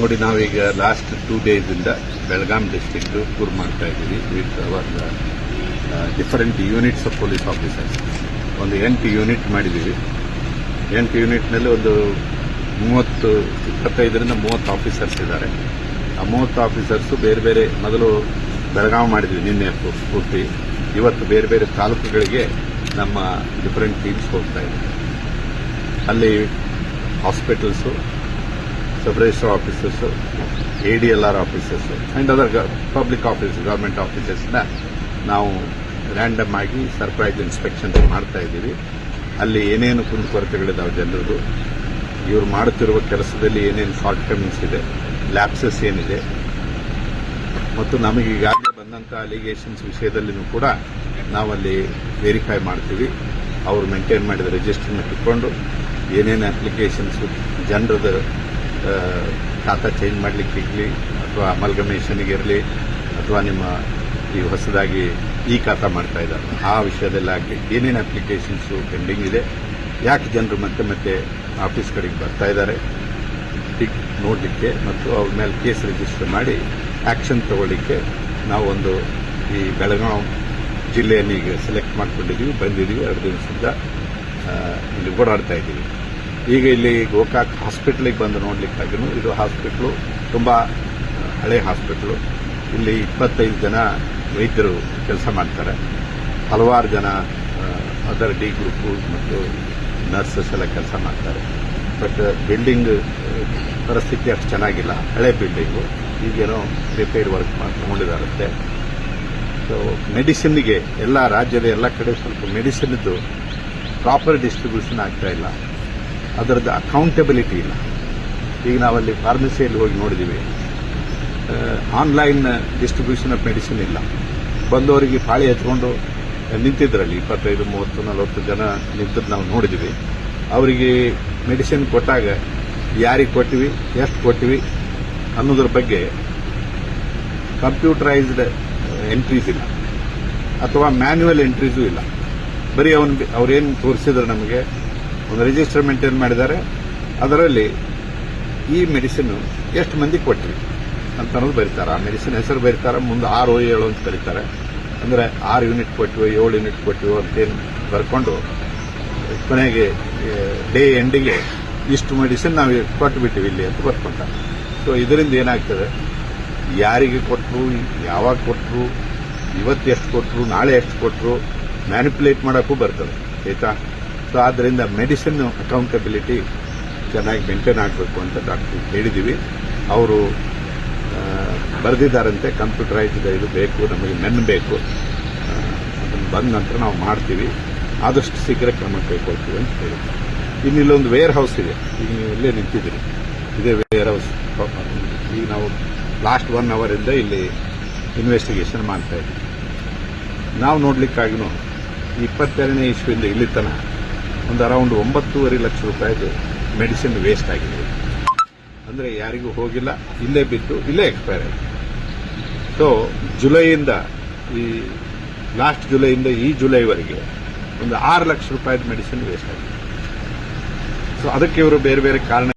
ನೋಡಿ, ನಾವೀಗ last two days ಇಂದ ಬೆಳಗಾಂ ಡಿಸ್ಟ್ರಿಕ್ಟ್ ಟೂರ್ ಮಾಡ್ತಾ ಇದ್ದೀವಿ. With our different units of police officers ಒಂದು ಎಂಟು ಯೂನಿಟ್ ಮಾಡಿದ್ದೀವಿ. ಎಂಟು ಯೂನಿಟ್ನಲ್ಲಿ ಒಂದು ಮೂವತ್ತು, ಇಪ್ಪತ್ತೈದರಿಂದ ಮೂವತ್ತು ಆಫೀಸರ್ಸ್ ಇದ್ದಾರೆ. ಆ ಮೂವತ್ತು ಆಫೀಸರ್ಸು ಬೇರೆ ಬೇರೆ, ಮೊದಲು ಬೆಳಗಾವಿ ಮಾಡಿದ್ವಿ ನಿನ್ನೆ ಪೂರ್ತಿ. ಇವತ್ತು ಬೇರೆ ಬೇರೆ ತಾಲೂಕುಗಳಿಗೆ ನಮ್ಮ ಡಿಫರೆಂಟ್ ಟೀಮ್ಸ್ ಹೋಗ್ತಾ ಇದೆ. ಅಲ್ಲಿ hospitals sub registrar offices A D L R offices and other public office government ಆಫೀಸಸ್ನ ನಾವು ರ್ಯಾಂಡಮ್ ಆಗಿ ಸರ್ಪ್ರೈಸ್ ಇನ್ಸ್ಪೆಕ್ಷನ್ ಮಾಡ್ತಾ ಇದ್ದೀವಿ. ಅಲ್ಲಿ ಏನೇನು ಕುಂದುಕೊರತೆಗಳಿದಾವೆ ಜನರದು. ಇವರು ಮಾಡುತ್ತಿರುವ ಕೆಲಸದಲ್ಲಿ ಏನೇನು ಶಾರ್ಟ್ ಕಮಿಂಗ್ಸ್ ಇದೆ ಲ್ಯಾಪ್ಸಸ್ ಏನಿದೆ. ಮತ್ತು ನಮಗೆ ಈಗಾಗಲೇ ಬಂದಂಥ ಅಲಿಗೇಷನ್ಸ್ ವಿಷಯದಲ್ಲಿಯೂ ಕೂಡ ನಾವಲ್ಲಿ ವೆರಿಫೈ ಮಾಡ್ತೀವಿ. ಅವರು ಮೇಂಟೈನ್ ಮಾಡಿದ ರಿಜಿಸ್ಟರ್ನ ಇಟ್ಕೊಂಡು ಏನೇನು ಅಪ್ಲಿಕೇಶನ್ಸು ಜನರದ ಖಾತಾ ಚೇಂಜ್ ಮಾಡಲಿಕ್ಕೆ ಇರಲಿ, ಅಥವಾ ಅಮಲ್ಗಮೇಷನ್ಗೆ ಇರಲಿ, ಅಥವಾ ನಿಮ್ಮ ಈ ಹೊಸದಾಗಿ ಈ ಖಾತಾ ಮಾಡ್ತಾ ಇದ್ದಾರೆ. ಆ ವಿಷಯದಲ್ಲಿ ಆಗಲಿ ಏನೇನು ಅಪ್ಲಿಕೇಶನ್ಸು ಪೆಂಡಿಂಗ್ ಇದೆ, ಯಾಕೆ ಜನರು ಮತ್ತೆ ಮತ್ತೆ ಆಫೀಸ್ ಕಡೆಗೆ ಬರ್ತಾ ಇದ್ದಾರೆ ನೋಡಲಿಕ್ಕೆ ಮತ್ತು ಅವ್ರ ಮೇಲೆ ಕೇಸ್ ರಿಜಿಸ್ಟರ್ ಮಾಡಿ ಆಕ್ಷನ್ ತಗೊಳ್ಳಿಕ್ಕೆ ನಾವು ಒಂದು ಈ ಬೆಳಗಾವಿ ಜಿಲ್ಲೆಯನ್ನು ಈಗ ಸೆಲೆಕ್ಟ್ ಮಾಡ್ಕೊಂಡಿದ್ದೀವಿ ಬಂದಿದ್ದೀವಿ ಎರಡು ದಿವಸದಿಂದ ಇಲ್ಲಿ ಓಡಾಡ್ತಾ ಇದ್ದೀವಿ ಈಗ ಇಲ್ಲಿ ಗೋಕಾಕ್ ಹಾಸ್ಪಿಟ್ಲಿಗೆ ಬಂದು ನೋಡ್ಲಿಕ್ಕಾಗಿನೂ ಇದು ಹಾಸ್ಪಿಟ್ಲು ತುಂಬ ಹಳೆ ಹಾಸ್ಪಿಟ್ಲು ಇಲ್ಲಿ ಇಪ್ಪತ್ತೈದು ಜನ ವೈದ್ಯರು ಕೆಲಸ ಮಾಡ್ತಾರೆ. ಹಲವಾರು ಜನ ಅದರ್ ಡಿ ಗ್ರೂಪು ಮತ್ತು ನರ್ಸಸ್ ಎಲ್ಲ ಕೆಲಸ ಮಾಡ್ತಾರೆ. ಬಟ್ ಬಿಲ್ಡಿಂಗ್ ಪರಿಸ್ಥಿತಿ ಅಷ್ಟು ಚೆನ್ನಾಗಿಲ್ಲ. ಹಳೆ ಬಿಲ್ಡಿಂಗು ಈಗೇನೋ ರಿಪೇರ್ ವರ್ಕ್ ಮಾಡ್ಕೊಂಡಿದ್ದಾರಂತೆ ಸೊ ಮೆಡಿಸಿನ್ಗೆ ಎಲ್ಲ ರಾಜ್ಯದ ಎಲ್ಲ ಕಡೆ ಸ್ವಲ್ಪ ಮೆಡಿಸಿನ್ದು ಪ್ರಾಪರ್ ಡಿಸ್ಟ್ರಿಬ್ಯೂಷನ್ ಆಗ್ತಾ ಇಲ್ಲ. ಅದರದ್ದು ಅಕೌಂಟೆಬಿಲಿಟಿ ಇಲ್ಲ. ಈಗ ನಾವಲ್ಲಿ ಫಾರ್ಮಸಿಯಲ್ಲಿ ಹೋಗಿ ನೋಡಿದ್ದೀವಿ ಆನ್ಲೈನ್ ಡಿಸ್ಟ್ರಿಬ್ಯೂಷನ್ ಆಫ್ ಮೆಡಿಸಿನ್ ಇಲ್ಲ. ಬಂದವರಿಗೆ ಪಾಳಿ ಹಚ್ಕೊಂಡು ನಿಂತಿದ್ರಲ್ಲಿ ಇಪ್ಪತ್ತೈದು, ಮೂವತ್ತು, ನಲವತ್ತು ಜನ ನಿಂತದ್ದು ನಾವು ನೋಡಿದ್ದೀವಿ ಅವರಿಗೆ ಮೆಡಿಸಿನ್ ಕೊಟ್ಟಾಗ ಯಾರಿಗೆ ಕೊಟ್ಟಿವಿ, ಎಷ್ಟು ಕೊಟ್ಟಿವಿ ಅನ್ನೋದ್ರ ಬಗ್ಗೆ ಕಂಪ್ಯೂಟರೈಸ್ಡ್ ಎಂಟ್ರೀಸ್ ಇಲ್ಲ. ಅಥವಾ ಮ್ಯಾನ್ಯುವಲ್ ಎಂಟ್ರೀಸು ಇಲ್ಲ. ಬರೀ ಅವನ್ ಅವ್ರೇನು ತೋರಿಸಿದ್ರು ನಮಗೆ, ಒಂದು ರಿಜಿಸ್ಟರ್ ಮೇಂಟೈನ್ ಮಾಡಿದ್ದಾರೆ. ಅದರಲ್ಲಿ ಈ ಮೆಡಿಸಿನ್ ಎಷ್ಟು ಮಂದಿ ಕೊಟ್ರಿ ಅಂತ ಅನ್ನೋದು ಬರೀತಾರೆ. ಆ ಮೆಡಿಸಿನ್ ಹೆಸರು ಬರೀತಾರೆ, ಮುಂದೆ ಆರು, ಏಳು ಅಂತ ಬರೀತಾರೆ. ಅಂದರೆ ಆರು ಯೂನಿಟ್ ಕೊಟ್ಟಿವೆ ಏಳು ಯೂನಿಟ್ ಕೊಟ್ಟಿವೆ ಅಂತೇನು ಬರ್ಕೊಂಡು ಕೊನೆಗೆ ಡೇ ಎಂಡಿಗೆ ಇಷ್ಟು ಮೆಡಿಸಿನ್ ನಾವು ಕೊಟ್ಟು ಬಿಟ್ಟಿವಿ ಇಲ್ಲಿ ಅಂತ ಬರ್ಕೊಂತಾರೆ. ಸೊ ಇದರಿಂದ ಏನಾಗ್ತದೆ? ಯಾರಿಗೆ ಕೊಟ್ಟರು ಯಾವಾಗ ಕೊಟ್ಟರು ಇವತ್ತು ಎಷ್ಟು ಕೊಟ್ಟರು ನಾಳೆ ಎಷ್ಟು ಕೊಟ್ಟರು ಮ್ಯಾನಿಪುಲೇಟ್ ಮಾಡೋಕ್ಕೂ ಬರ್ತದೆ, ಆಯ್ತಾ? ಸೊ ಆದ್ದರಿಂದ ಮೆಡಿಸಿನ್ ಅಕೌಂಟಬಿಲಿಟಿ ಚೆನ್ನಾಗಿ ಮೇಂಟೈನ್ ಆಗಬೇಕು ಅಂತ ಡಾಕ್ಟರ್ ಹೇಳಿದ್ದೀವಿ ಅವರು ಬರೆದಿದ್ದಾರಂತೆ ಕಂಪ್ಯೂಟರೈಸ್ಡ್ ಇದು ಬೇಕು, ನಮಗೆ ಮೆನ್ ಬೇಕು. ಅದನ್ನು ಬಂದ ನಂತರ ನಾವು ಮಾಡ್ತೀವಿ. ಆದಷ್ಟು ಶೀಘ್ರ ಕ್ರಮ ಕೈಗೊಳ್ತೀವಿ ಅಂತ ಹೇಳಿದ್ದಾರೆ ಇನ್ನು ಇಲ್ಲೊಂದು ವೇರ್ ಹೌಸ್ ಇದೆ. ಈಗ ನೀವು ಇಲ್ಲೇ ನಿಂತಿದ್ದೀರಿ. ಇದೇ ವೇರ್ ಹೌಸ್ ಈಗ ನಾವು ಲಾಸ್ಟ್ ಒನ್ ಅವರಿಂದ ಇಲ್ಲಿ ಇನ್ವೆಸ್ಟಿಗೇಷನ್ ಮಾಡ್ತಾ ಇದ್ದೀವಿ ನಾವು ನೋಡಲಿಕ್ಕಾಗಿನೂ ಇಪ್ಪತ್ತೆರಡನೇ ಇಶ್ವಿಂದ ಇಲ್ಲಿ ತನಕ ಒಂದು ಅರೌಂಡ್ ಒಂಬತ್ತೂವರೆ ಲಕ್ಷ ರೂಪಾಯಿದು ಮೆಡಿಸಿನ್ ವೇಸ್ಟ್ ಆಗಿದೆ. ಅಂದರೆ ಯಾರಿಗೂ ಹೋಗಿಲ್ಲ, ಇಲ್ಲೇ ಬಿದ್ದು ಇಲ್ಲೇ ಎಕ್ಸ್ಪೈರ್ ಆಗಿದೆ. ಸೊ ಜುಲೈಯಿಂದ ಈ ಲಾಸ್ಟ್ ಜುಲೈಯಿಂದ ಈ ಜುಲೈವರೆಗೆ ಒಂದು ಆರು ಲಕ್ಷ ರೂಪಾಯಿದು ಮೆಡಿಸಿನ್ ವೇಸ್ಟ್ ಆಗಿದೆ. ಸೊ ಅದಕ್ಕೆ ಇವರು ಬೇರೆ ಬೇರೆ ಕಾರಣ